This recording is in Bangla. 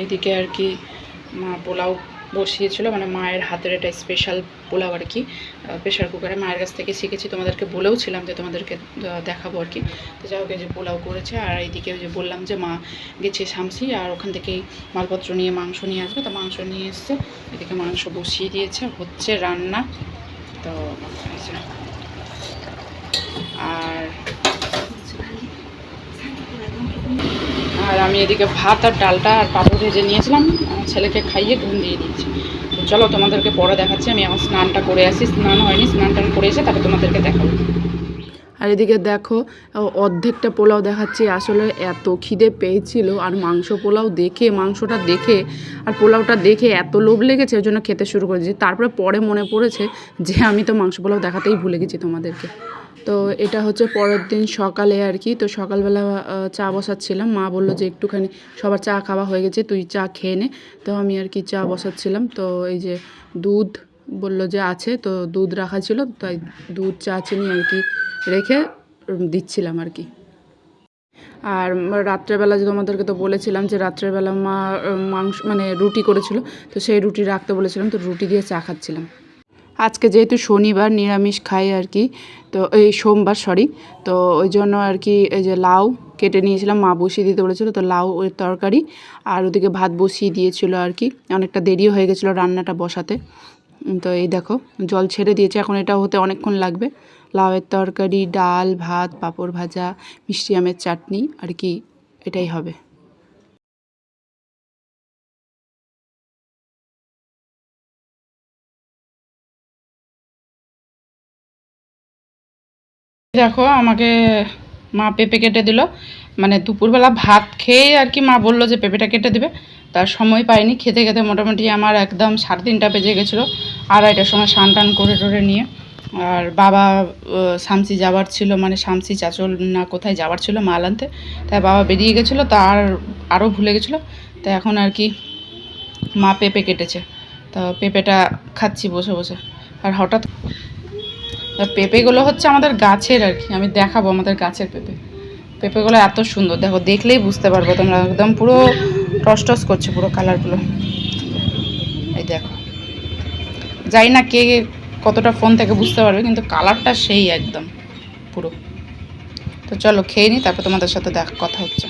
এইদিকে আর কি মা পোলাও বসিয়েছিল মানে মায়ের হাতের এটা স্পেশাল পোলাও আর কি প্রেশার কুকারে মায়ের কাছ থেকে শিখেছি, তোমাদেরকে বলেও ছিলাম যে তোমাদেরকে দেখাবো আর কি। তো যাই হোক যে পোলাও করেছে, আর এইদিকে ওই যে বললাম যে মা গেছে শামসি, আর ওখান থেকেই মালপত্র নিয়ে মাংস নিয়ে আসবে। তো মাংস নিয়ে এসছে, এদিকে মাংস বসিয়ে দিয়েছে, হচ্ছে রান্না। তো আর আমি এদিকে ভাত আর ডালটা আর পাপড় ভেজে নিয়েছিলাম। আমার ছেলেকে খাইয়ে ঘুম দিয়ে দিয়েছি। তো চলো তোমাদেরকে পরে দেখাচ্ছি। আমি এখন স্নানটা করে আসি। স্নান হয়নি, স্নান টান করে এসে তারপর তোমাদেরকে দেখাবো। আর এদিকে দেখো অর্ধেকটা পোলাও দেখাচ্ছি। আসলে এত খিদে পেয়েছিল আর মাংস পোলাও দেখে, মাংসটা দেখে আর পোলাওটা দেখে এত লোভ লেগেছে, ওই জন্য খেতে শুরু করেছি। তারপরে পরে মনে পড়েছে যে আমি তো মাংস পোলাও দেখাতেই ভুলে গেছি তোমাদেরকে। তো এটা হচ্ছে পরের দিন সকালে আর কি। তো সকালবেলা চা বসাচ্ছিলাম। মা বলল যে একটুখানি সবার চা খাওয়া হয়ে গেছে, তুই চা খেয়ে নে। তো আমি আর কি চা বসাচ্ছিলাম। তো এই যে দুধ বলল যে আছে, তো দুধ রাখা ছিল, তাই দুধ, চা, চিনি আর কি রেখে দিচ্ছিলাম আর কি। আর রাত্রেবেলা যে তোমাদেরকে তো বলেছিলাম যে রাত্রেবেলা মা, মাংস মানে রুটি করেছিল, তো সেই রুটি রাখতে বলেছিলাম, তো রুটি দিয়ে চা খাচ্ছিলাম। আজকে যেহেতু শনিবার নিরামিষ খাই আর কি, তো এই সোমবার সরি তো ওই জন্য আর কি এই যে লাউ কেটে নিয়েছিলাম, মা বসিয়ে দিতে বলেছিল, তো লাউ তরকারি আর ওদিকে ভাত বসিয়ে দিয়েছিল আর কি, অনেকটা দেরিও হয়ে গেছিল রান্নাটা বসাতে। তো এই দেখো, জল ছেড়ে দিয়েছে, এখন এটা হতে অনেকক্ষণ লাগবে। লাউয়ের তরকারি, ডাল, ভাত, পাঁপড় ভাজা, মিষ্টি আমের চাটনি, আর কি, এটাই হবে। দেখো, আমাকে মা পেঁপে কেটে দিল। মানে দুপুরবেলা ভাত খেয়ে আর কি মা বলল যে পেঁপেটা কেটে দিবে। তার সময় পাইনি, খেতে খেতে মোটামুটি আমার একদম সাড়ে তিনটা বেজে গেছিল আড়াইটার সময় স্নান টান করে টোরে নিয়ে। আর বাবা শামসি যাওয়ার ছিল মানে শামসি চাচল না কোথায় যাওয়ার ছিল মাল আনতে। তাই বাবা বেরিয়ে গেছিল, তার আরও ভুলে গেছিল। তাই এখন আর কি মা পেঁপে কেটেছে। তো পেঁপেটা খাচ্ছি বসে বসে। আর হঠাৎ আর পেঁপেগুলো হচ্ছে আমাদের গাছের আর কি। আমি দেখাবো আমাদের গাছের পেঁপে। পেঁপেগুলো এত সুন্দর। দেখো, দেখলেই বুঝতে পারবে তোমরা। একদম পুরো টস টস করছে পুরো কালারগুলো। এই দেখো। জানি না কে কতটা ফোন থেকে বুঝতে পারবে, কিন্তু কালারটা সেই একদম পুরো। তো চলো খেয়ে নিই তারপর তোমাদের সাথে দেখ কথা হচ্ছে।